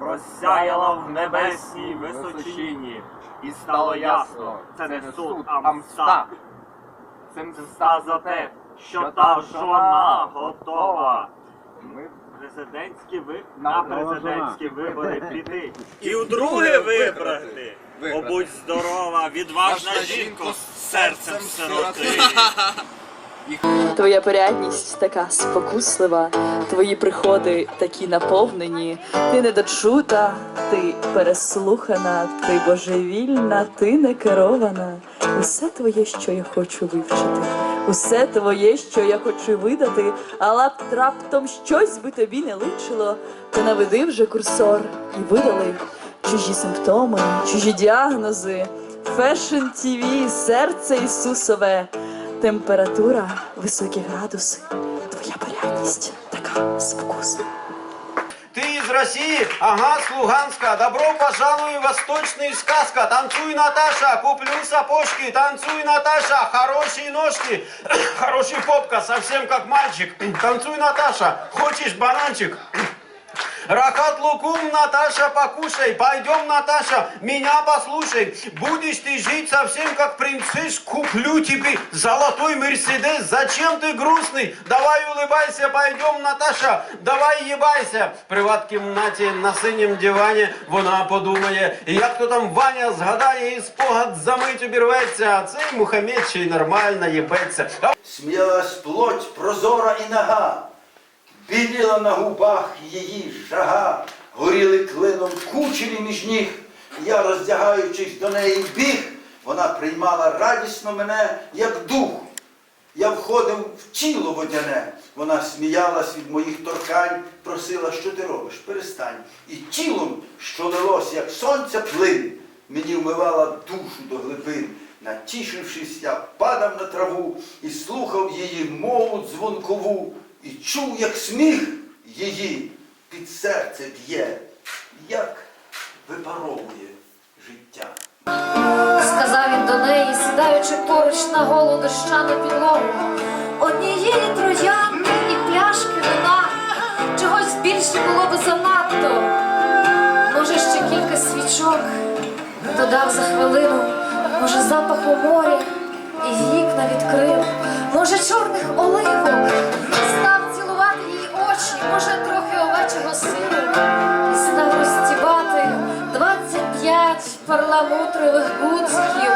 розсяяла в небесній височині, і стало ясно, це не суд, а мста. Це мста за те, що та жона готова. Ми президентські ви на президентські вибори піти. І вдруге вибрати. О, будь здорова, відважна жінко з серцем сироти. Твоя порядність така спокуслива, твої приходи такі наповнені. Ти недочута, ти переслухана, ти божевільна, ти не керована. Усе твоє, що я хочу вивчити, усе твоє, що я хочу видати, але б раптом щось би тобі не личило, то наведи вже курсор і видали чужі симптоми, чужі діагнози. Фешн ТВ, серце Ісусове. Температура, високі градуси, твоя порядність така спокусна. Ты из России? Ага, с Луганска. Добро пожалуй в восточный сказка. Танцуй, Наташа, куплю сапожки. Танцуй, Наташа, хорошие ножки. Хороший попка, совсем как мальчик. Танцуй, Наташа, хочешь бананчик? Рахат лукум, Наташа, покушай. Пойдем, Наташа, меня послушай. Будешь ты жить совсем как принцесс, куплю тебе золотой Мерседес. Зачем ты грустный? Давай улыбайся, пойдем, Наташа, давай ебайся. В приват-кімнаті на синім дивані вона подумає, як то там Ваня згадає і спогад за мить обірветься, а цей Мухаммед ще й нормально їбеться. А Сміялась плоть прозора і нага, біліла на губах її жага, горіли клином кучері між ніг. Я, роздягаючись до неї біг, вона приймала радісно мене, як дух. Я входив в тіло водяне. Вона сміялась від моїх торкань, просила, що ти робиш, перестань. І тілом, що лилось, як сонця плин, мені вмивала душу до глибин. Натішившись, я падав на траву і слухав її мову дзвонкову, і чув, як сміх її під серце б'є, як випаровує життя. Сказав він до неї, сідаючи поруч на голу дощану підлогу. Однієї троянди і пляшки вина. Чогось більше було би занадто. Може, ще кілька свічок. Додав за хвилину, може, запах у морі і вікна відкрив. Може, чорних оливок. Сиру. І став розстібати 25 парламутрових гудзиків.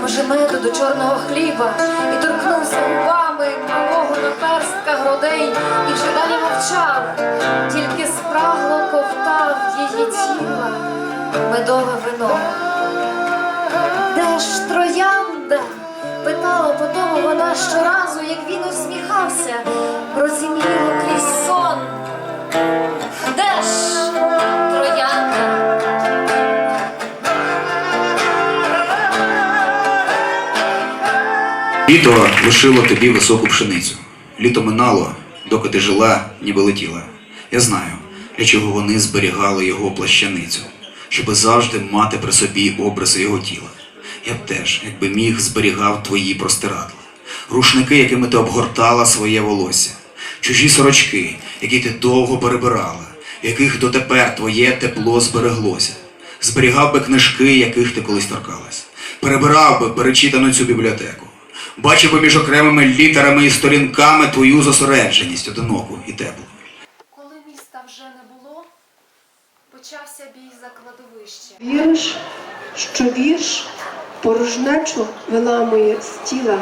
Може, меду до чорного хліба і торкнувся губами малого наперстка грудей і вже далі мовчав, тільки спрагло ковтав її тіла медове вино. Де ж троянда? Питала по тому вона щоразу, як він усміхався, розімліло крізь сон. Літо лишило тобі високу пшеницю. Літо минало, доки ти жила, ніби летіла. Я знаю, для чого вони зберігали його плащаницю, щоби завжди мати при собі образи його тіла. Я б теж, якби міг, зберігав твої простирадла, рушники, якими ти обгортала своє волосся, чужі сорочки, які ти довго перебирала, яких дотепер твоє тепло збереглося. Зберігав би книжки, яких ти колись торкалась, перебирав би перечитану цю бібліотеку. Бачив би між окремими літерами і сторінками твою зосередженість одиноку і теплу. Коли міста вже не було, почався бій за кладовище. Віриш, що вірш порожнечу виламує з тіла.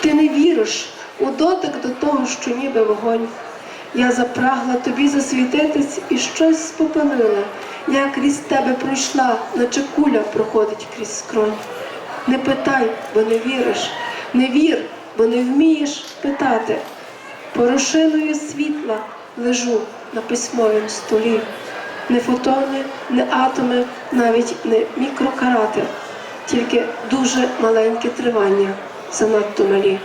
Ти не віриш у дотик до того, що ніби вогонь. Я запрагла тобі засвітитись і щось спопалила. Я крізь тебе пройшла, наче куля проходить крізь скронь. Не питай, бо не віриш, не вір, бо не вмієш питати. Порошиною світла лежу на письмовім столі. Не фотони, не атоми, навіть не мікрокарати, тільки дуже маленьке тривання, занадто малі.